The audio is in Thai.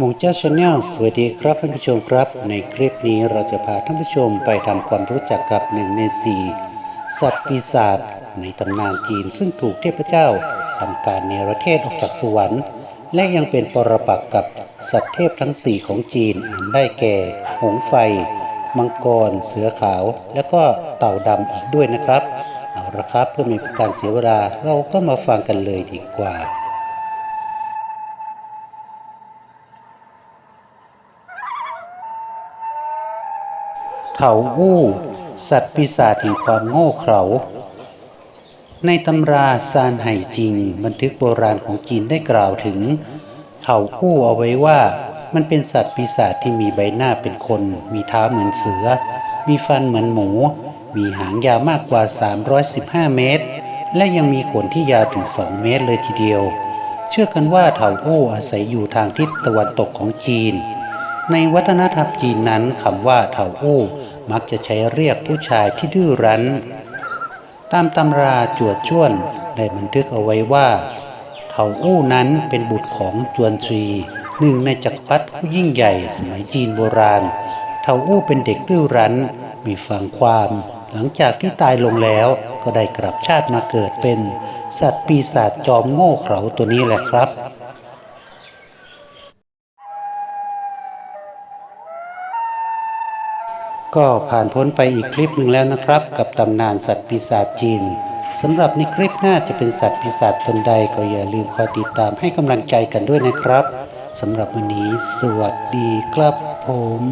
มงเจ้าชาแนลสวัสดีครับท่านผู้ชมครับ ในคลิปนี้เราจะพาท่านผู้ชมไปทำความรู้จักกับหนึ่งในสี่สัตว์ปีศาจในตำนานจีนซึ่งถูกเทพเจ้าทำการเนรเทศออกจากสวรรค์ และยังเป็นปรปักษ์กับสัตว์เทพทั้งสี่ของจีนอันได้แก่ หงไฟ มังกร เสือขาว และก็เต่าดำอีกด้วยนะครับ เอาละครับเพื่อไม่เป็นการเสียเวลาเราก็มาฟังกันเลยดีกว่า เถาอู้ สัตว์ปีศาจแห่งความโง่เขลาในตำราซานไห่จริง บันทึกโบราณของจีนได้กล่าวถึงเถาอู้เอาไว้ว่ามันเป็นสัตว์ปีศาจที่มีใบหน้าเป็นคน มีเท้าเหมือนเสือ มีฟันเหมือนหมู มีหางยาวมากกว่า 315 เมตร และยังมีขนที่ยาวถึง 2 เมตรเลยทีเดียว เชื่อกันว่าเถาอู้อาศัยอยู่ทางทิศตะวันตกของจีน ในวัฒนธรรมจีนนั้นคำว่าเถาอู้ มักจะใช้เรียกผู้ชายที่ดื้อรั้น ตามตำราจวดจ้วนได้บันทึกเอาไว้ว่าเถาอู้นั้นเป็นบุตรของจวนทรีหนึ่งในจักรพรรดิผู้ยิ่งใหญ่สมัยจีนโบราณ เถาอู้เป็นเด็กดื้อรั้น มีฟังความ หลังจากที่ตายลงแล้วก็ได้กลับชาติมาเกิดเป็น สัตว์ปีศาจจอมโง่เขลาตัวนี้แหละครับ ก็ผ่านพ้นไปอีกคลิปหนึ่งแล้วนะครับ กับตำนานสัตว์ปีศาจจีนสำหรับในคลิปหน้าจะเป็นสัตว์ปีศาจตนใดก็อย่าลืมคอยติดตามให้กำลังใจกันด้วยนะครับสำหรับวันนี้สวัสดีครับผม